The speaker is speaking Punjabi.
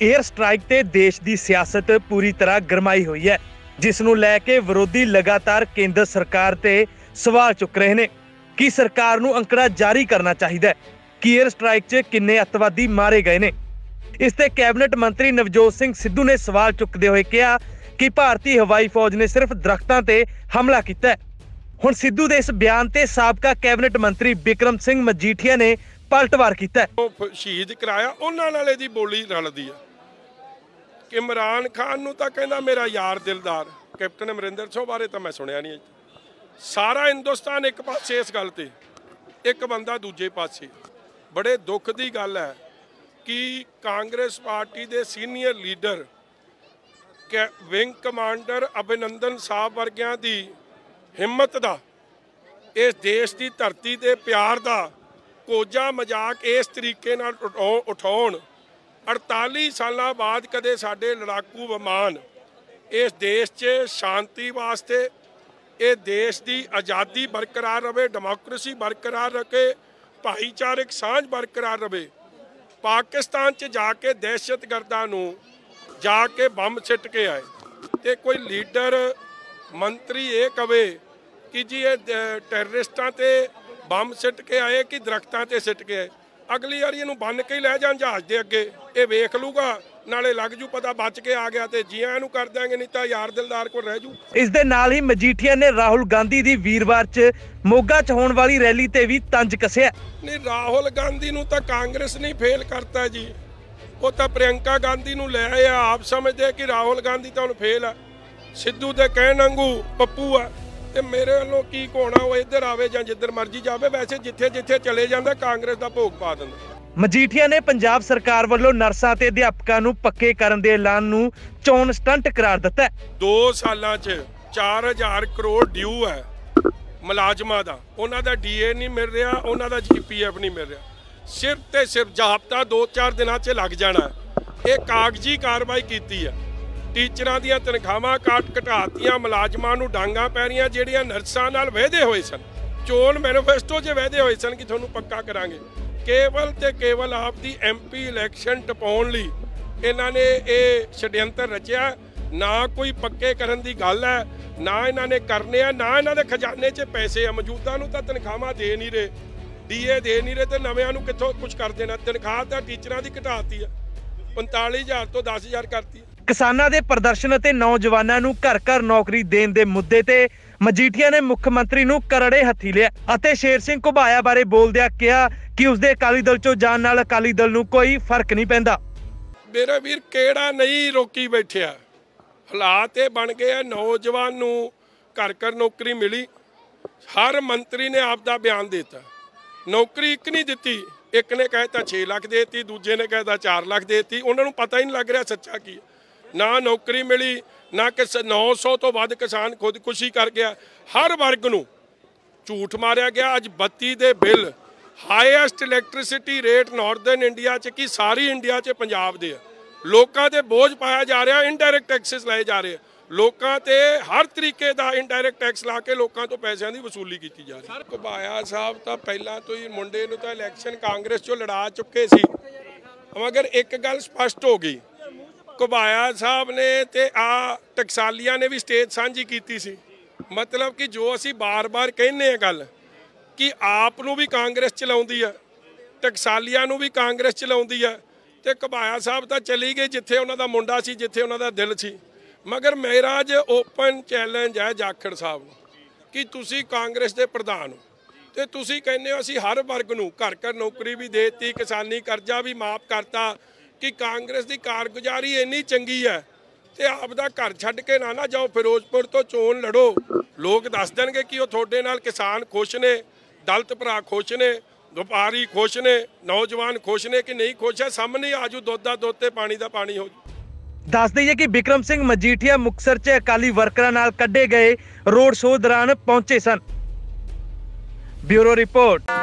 에ਅਰ ਸਟ੍ਰਾਈਕ ਤੇ ਦੇਸ਼ ਦੀ ਸਿਆਸਤ ਪੂਰੀ ਤਰ੍ਹਾਂ ਗਰਮਾਈ ਹੋਈ ਹੈ, ਜਿਸ ਨੂੰ ਲੈ ਕੇ ਵਿਰੋਧੀ ਲਗਾਤਾਰ ਕੇਂਦਰ ਸਰਕਾਰ ਤੇ ਸਵਾਲ ਚੁੱਕ ਰਹੇ ਨੇ। ਕੀ ਸਰਕਾਰ ਨੂੰ ਅੰਕੜਾ ਜਾਰੀ ਕਰਨਾ ਚਾਹੀਦਾ ਹੈ? ਕਿ 에ਅਰ ਸਟ੍ਰਾਈਕ 'ਚ ਕਿੰਨੇ ਅੱਤਵਾਦੀ ਮਾਰੇ ਗਏ ਨੇ? ਇਸ ਤੇ ਕੈਬਨਿਟ ਮੰਤਰੀ ਨਵਜੋਤ ਸਿੰਘ ਸਿੱਧੂ ਨੇ ਸਵਾਲ ਚੁੱਕਦੇ ਹੋਏ ਕਿਹਾ ਕਿ ਭਾਰਤੀ ਹਵਾਈ ਫੌਜ ਨੇ ਸਿਰਫ ਦਰਖਤਾਂ ਤੇ ਹਮਲਾ ਕੀਤਾ ਹੈ। ਹੁਣ ਸਿੱਧੂ ਦੇ ਇਸ ਬਿਆਨ ਤੇ ਸਾਬਕਾ ਕੈਬਨਿਟ ਮੰਤਰੀ ਬਿਕਰਮ ਸਿੰਘ ਮਜੀਠੀਆ ਨੇ ਪਲਟਵਾਰ ਕੀਤਾ ਹੈ। ਉਹ ਸ਼ਹੀਦ ਕਰਾਇਆ, ਉਹਨਾਂ ਨਾਲ ਇਹਦੀ ਬੋਲੀ ਰਲਦੀ ਆ ਕਿ ਇਮਰਾਨ ਖਾਨ ਨੂੰ ਤਾਂ ਕਹਿੰਦਾ ਮੇਰਾ ਯਾਰ ਦਿਲਦਾਰ। ਕੈਪਟਨ ਅਮਰਿੰਦਰ ਸਿੰਘ ਬਾਰੇ ਤਾਂ ਮੈਂ ਸੁਣਿਆ ਨਹੀਂ। ਸਾਰਾ ਹਿੰਦੁਸਤਾਨ ਇੱਕ ਪਾਸੇ ਇਸ ਗੱਲ ਤੇ। ਇੱਕ ਬੰਦਾ ਦੂਜੇ ਪਾਸੇ। ਬੜੇ ਦੁੱਖ ਦੀ ਗੱਲ ਹੈ ਕਿ ਕਾਂਗਰਸ ਪਾਰਟੀ ਦੇ ਸੀਨੀਅਰ ਲੀਡਰ ਕੈ- ਵਿੰਗ ਕਮਾਂਡਰ ਅਭਿਨੰਦਨ ਸਾਹਿਬ ਵਰਗਿਆਂ ਦੀ ਹਿੰਮਤ ਦਾ, ਇਸ ਦੇਸ਼ ਦੀ ਧਰਤੀ ਤੇ ਪਿਆਰ ਦਾ ਕੋਜਾ ਮਜ਼ਾਕ ਇਸ ਤਰੀਕੇ ਨਾਲ ਉਠਾਉ- ਉਠਾਉਣ 48 ਸਾਲਾਂ ਬਾਅਦ ਕਦੇ ਸਾਡੇ ਲੜਾਕੂ ਵਿਮਾਨ ਇਸ ਦੇਸ਼ 'ਚ ਸ਼ਾਂਤੀ ਵਾਸਤੇ, ਇਹ ਦੇਸ਼ ਦੀ ਆਜ਼ਾਦੀ ਬਰਕਰਾਰ ਰਵੇ, ਡੈਮੋਕ੍ਰੇਸੀ ਬਰਕਰਾਰ ਰੱਖੇ, ਭਾਈਚਾਰਕ ਸਾਂਝ ਬਰਕਰਾਰ ਰਵੇ, ਪਾਕਿਸਤਾਨ 'ਚ ਜਾ ਕੇ ਦਹਿਸ਼ਤਗਰਦਾਂ ਨੂੰ ਜਾ ਕੇ ਬੰਬ ਸਿੱਟ ਕੇ ਆਏ। ਤੇ ਕੋਈ ਲੀਡਰ, ਮੰਤਰੀ ਇਹ ਕਵੇ ਕਿ ਜੀ ਇਹ ਦ- ਟੈਰਰਿਸਟਾਂ ਤੇ ਬੰਬ ਸਿੱਟ ਕੇ ਆਏ ਕਿ ਦਰਖਤਾਂ ਤੇ ਸਿੱਟ ਕੇ ਆਏ? ਅਗਲੀ ਵਾਰੀ ਇਹਨੂੰ ਬੰਨ ਕੇ ਹੀ ਲੈ ਜਾਣ ਜਹਾਜ਼ ਦੇ ਅੱਗੇ। ਇਹ ਵੇਖ ਲੂਗਾ ਨਾਲੇ ਲੱਗ ਜੂ ਪਤਾ ਬਚ ਕੇ ਆ ਗਿਆ ਤੇ ਜੀਆਂ ਇਹਨੂੰ ਕਰ ਦਾਂਗੇ ਨਹੀਂ ਤਾਂ ਯਾਰ ਦਿਲਦਾਰ ਕੋਲ ਰਹਿ ਜੂ। ਇਸ ਦੇ ਨਾਲ ਹੀ ਮਜੀਠੀਆ ਨੇ ਰਾਹੁਲ ਗਾਂਧੀ ਦੀ ਵੀਰਵਾਰ 'ਚ ਮੋਗਾ 'ਚ ਹੋਣ ਵਾਲੀ ਰੈਲੀ ਤੇ ਵੀ ਤੰਜ ਕੱਸਿਆ। ਨਹੀਂ ਰਾਹੁਲ ਗਾਂਧੀ ਨੂੰ ਤਾਂ ਕਾਂਗਰਸ ਨੇ ਫੇਲ ਕਰਤਾ ਜੀ। ਉਹ ਤਾਂ ਪ੍ਰਿਯੰਕਾ ਗਾਂਧੀ ਨੂੰ ਲੈ ਆਏ ਆ ਆਪ ਸਮਝਦੇ ਕਿ ਰਾਹੁਲ ਗਾਂਧੀ ਤਾਂ ਹੁਣ ਫੇਲ ਆ। ਸਿੱਧੂ ਦੇ ਕਹਿਣ ਵਾਂਗੂ ਪੱਪੂ ਆ। ਤੇ ਮੇਰੇ ਵੱਲੋਂ ਕੀ ਕੋਣਾ ਉਹ ਇੱਧਰ ਆਵੇ ਜਾਂ ਜਿੱਧਰ ਮਰਜ਼ੀ ਜਾਵੇ ਵੈਸੇ ਜਿੱਥੇ ਜਿੱਥੇ ਚਲੇ ਜਾਂਦਾ ਕਾਂਗਰਸ ਦਾ ਭੋਗ ਪਾ ਦਿੰਦਾ ਮਜੀਠੀਆ ਨੇ ਪੰਜਾਬ ਸਰਕਾਰ ਵੱਲੋਂ ਨਰਸਾਂ ਤੇ ਅਧਿਆਪਕਾਂ ਨੂੰ ਪੱਕੇ ਕਰਨ ਦੇ ਐਲਾਨ ਨੂੰ ਚੋਣ ਸਟੰਟ ਕਰਾਰ ਦਿੱਤਾ ਹੈ। 2 ਸਾਲਾਂ 'ਚ 4000 ਕਰੋੜ ਡਿਊ ਹੈ ਮੁਲਾਜ਼ਮਾਂ ਦਾ। ਉਹਨਾਂ ਦਾ ਡੀਏ ਨਹੀਂ ਮਿਲ ਰਿਹਾ ਉਹਨਾਂ ਦਾ ਜੀਪੀਐਫ ਨਹੀਂ ਮਿਲ ਰਿਹਾ। ਸਿਰਫ ਤੇ ਸਿਰਫ ਜਾਬਤਾ 2-4 ਦਿਨਾਂ 'ਚ ਲੱਗ ਜਾਣਾ। ਇਹ ਕਾਗਜ਼ੀ ਕਾਰਵਾਈ ਕੀਤੀ ਹੈ। ਟੀਚਰਾਂ ਦੀਆਂ ਤਨਖਾਹਾਂ ਕਾਟ ਘਟਾਤੀਆਂ, ਮੁਲਾਜ਼ਮਾਂ ਨੂੰ ਡਾਂਗਾ ਪੈ ਰਹੀਆਂ ਜਿਹੜੀਆਂ ਨਰਸਾਂ ਨਾਲ ਵਾਅਦੇ ਹੋਏ ਸਨ। ਚੋਣ ਮੈਨੀਫੈਸਟੋ 'ਚ ਵਾਅਦੇ ਹੋਏ ਸਨ ਕਿ ਤੁਹਾਨੂੰ ਪੱਕਾ ਕਰਾਂਗੇ। ਕੇਵਲ ਤੇ ਕੇਵਲ ਆਪ ਦੀ ਐਮਪੀ ਇਲੈਕਸ਼ਨ ਟਪਾਉਣ ਲਈ ਇਹਨਾਂ ਨੇ ਇਹ ਛਡਯੰਤਰ ਰਚਿਆ। ਨਾ ਕੋਈ ਪੱਕੇ ਕਰਨ ਦੀ ਗੱਲ ਹੈ, ਨਾ ਇਹਨਾਂ ਨੇ ਕਰਨੇ ਆ, ਨਾ ਇਹਨਾਂ ਦੇ ਖਜ਼ਾਨੇ 'ਚ ਪੈਸੇ ਆ। ਮੌਜੂਦਾ ਨੂੰ ਤਾਂ ਤਨਖਾਹਾਂ ਦੇ ਨਹੀਂ ਰਹੇ ਡੀਏ ਦੇ ਨਹੀਂ ਰਹੇ ਤੇ ਨਵਿਆਂ ਨੂੰ ਕਿੱਥੋਂ ਕੁਝ ਕਰ ਦੇਣਾ? ਤਨਖਾਹ ਤਾਂ ਟੀਚਰਾਂ ਦੀ ਘਟਾਤੀ ਆ। 45000 ਤੋਂ 10000 ਕਰਤੀ। ਕਿਸਾਨਾਂ ਦੇ ਪ੍ਰਦਰਸ਼ਨ ਅਤੇ ਨੌਜਵਾਨਾਂ ਨੂੰ ਘਰ ਘਰ ਨੌਕਰੀ ਦੇਣ ਦੇ ਮੁੱਦੇ ਤੇ ਮਜੀਠੀਆ ਨੇ ਮੁੱਖ ਮੰਤਰੀ ਨੂੰ ਕਰੜੇ ਹੱਥੀ ਲਿਆ ਅਤੇ ਸ਼ੇਰ ਸਿੰਘ ਘੁਬਾਇਆ ਬਾਰੇ ਬੋਲਦਿਆਂ ਕਿਹਾ ਕਿ ਉਸਦੇ ਅਕਾਲੀ ਦਲ ਚੋਂ ਜਾਣ ਨਾਲ ਅਕਾਲੀ ਦਲ ਨੂੰ ਕੋਈ ਫ਼ਰਕ ਨਹੀਂ ਪੈਂਦਾ। ਮੇਰਾ ਵੀਰ ਕਿਹੜਾ ਨਹੀਂ ਰੋਕੀ ਬੈਠਿਆ? ਹਾਲਾਤ ਇਹ ਬਣ ਗਏ ਆ ਨੌਜਵਾਨ ਨੂੰ ਘਰ ਘਰ ਨੌਕਰੀ ਮਿਲੀ। ਹਰ ਮੰਤਰੀ ਨੇ ਆਪ ਦਾ ਬਿਆਨ ਦਿੱਤਾ। ਨੌਕਰੀ ਇੱਕ ਨਹੀਂ ਦਿੱਤੀ। ਇੱਕ ਨੇ ਕਹਿਤਾ 6 ਲੱਖ ਦੇਤੀ, ਦੂਜੇ ਨੇ ਕਹਿਤਾ 4 ਲੱਖ ਦੇਤੀ। ਉਹਨਾਂ ਨੂੰ ਪਤਾ ਹੀ ਨਹੀਂ ਲੱਗ ਰਿਹਾ ਸੱਚਾ ਕੀ ਨਾ ਨੌਕਰੀ ਮਿਲੀ, ਨਾ ਕਿ 900 ਤੋਂ ਵੱਧ ਕਿਸਾਨ ਖੁਦਕੁਸ਼ੀ ਕਰ ਗਿਆ। ਹਰ ਵਰਗ ਨੂੰ ਝੂਠ ਮਾਰਿਆ ਗਿਆ। ਅੱਜ ਬੱਤੀ ਦੇ bill highest electricity rate northern India 'ਚ ਕੀ ਸਾਰੀ ਇੰਡੀਆ 'ਚ ਪੰਜਾਬ ਦੇ ਆ। ਲੋਕਾਂ ਤੇ ਬੋਝ ਪਾਇਆ ਜਾ ਰਿਹਾ ਇਨਡਾਇਰੈਕਟ ਟੈਕਸਸ ਲਾਏ ਜਾ ਰਹੇ ਆ। ਲੋਕਾਂ ਤੇ ਹਰ ਤਰੀਕੇ ਦਾ ਇਨਡਾਇਰੈਕਟ ਟੈਕਸ ਲਾ ਕੇ ਲੋਕਾਂ ਤੋਂ ਪੈਸਿਆਂ ਦੀ ਵਸੂਲੀ ਕੀਤੀ ਜਾ ਰਹੀ ਹੈ। ਘੁਬਾਇਆ ਸਾਹਿਬ ਤਾਂ ਪਹਿਲਾਂ ਤੋਂ ਹੀ ਮੁੰਡੇ ਨੂੰ ਤਾਂ ਇਲੈਕਸ਼ਨ ਕਾਂਗਰਸ 'ਚੋਂ ਲੜਾ ਚੁੱਕੇ ਸੀ। ਮਗਰ ਇੱਕ ਗੱਲ ਸਪਸ਼ਟ ਹੋ ਗਈ। ਘੁਬਾਇਆ ਸਾਹਿਬ ਨੇ ਤੇ ਆ ਟਕਸਾਲੀਆਂ ਨੇ ਵੀ ਸਟੇਜ ਸਾਂਝੀ ਕੀਤੀ ਸੀ। ਮਤਲਬ ਕਿ ਜੋ ਅਸੀਂ ਬਾਰ-ਬਾਰ ਕਹਿੰਨੇ ਆ ਗੱਲ, ਕਿ ਆਪ ਨੂੰ ਵੀ ਕਾਂਗਰਸ ਚਲਾਉਂਦੀ ਆ, ਟਕਸਾਲੀਆਂ ਨੂੰ ਵੀ ਕਾਂਗਰਸ ਚਲਾਉਂਦੀ ਆ, ਤੇ ਘਬਾਇਆ ਸਾਹਿਬ ਤਾਂ ਚਲੀ ਗਏ ਜਿੱਥੇ ਉਹਨਾਂ ਦਾ ਮੁੰਡਾ ਸੀ, ਜਿੱਥੇ ਉਹਨਾਂ ਦਾ ਦਿਲ ਸੀ। ਮਗਰ ਮੇਰਾ ਜੇ ਓਪਨ ਚੈਲੰਜ ਹੈ ਜਾਖੜ ਸਾਹਿਬ ਨੂੰ, ਕਿ ਤੁਸੀਂ ਕਾਂਗਰਸ ਦੇ ਪ੍ਰਧਾਨ ਹੋ। ਤੇ ਤੁਸੀਂ ਕਹਿੰਦੇ ਹੋ ਅਸੀਂ ਹਰ ਵਰਗ ਨੂੰ ਘਰ ਘਰ ਨੌਕਰੀ ਵੀ ਦੇਤੀ, ਕਿਸਾਨੀ ਕਰਜ਼ਾ ਵੀ ਮਾਫ ਕਰਤਾ, ਕਿ ਕਾਂਗਰਸ ਦੀ ਕਾਰਗੁਜ਼ਾਰੀ ਇੰਨੀ ਚੰਗੀ ਹੈ ਤੇ ਆਪ ਦਾ ਘਰ ਛੱਡ ਕੇ ਨਾ ਨਾ ਜਾਓ, ਫਿਰੋਜ਼ਪੁਰ ਤੋਂ ਚੋਣ ਲੜੋ। ਲੋਕ ਦੱਸ ਦੇਣਗੇ ਕਿ ਉਹ ਤੁਹਾਡੇ ਨਾਲ ਕਿਸਾਨ ਖੁਸ਼ ਨੇ, ਦਲਤ ਭਰਾ ਖੁਸ਼ ਨੇ, ਵਪਾਰੀ ਖੁਸ਼ ਨੇ, ਨੌਜਵਾਨ ਖੁਸ਼ ਨੇ ਕਿ ਨਹੀਂ ਖੁਸ਼ ਹੈ। ਸਾਹਮਣੇ ਆਜੂ, ਦੁੱਧ ਦਾ ਦੁੱਧ ਤੇ ਪਾਣੀ ਦਾ ਪਾਣੀ ਹੋ ਦੱਸ ਦਈਏ ਕਿ ਬਿਕਰਮ ਸਿੰਘ ਮਜੀਠੀਆ ਮੁਕਸਰ 'ਚ ਅਕਾਲੀ ਵਰਕਰਾਂ ਨਾਲ ਕੱਢੇ ਗਏ ਰੋਡ ਸ਼ੋਅ ਦੌਰਾਨ ਪਹੁੰਚੇ ਸਨ। Bureau report.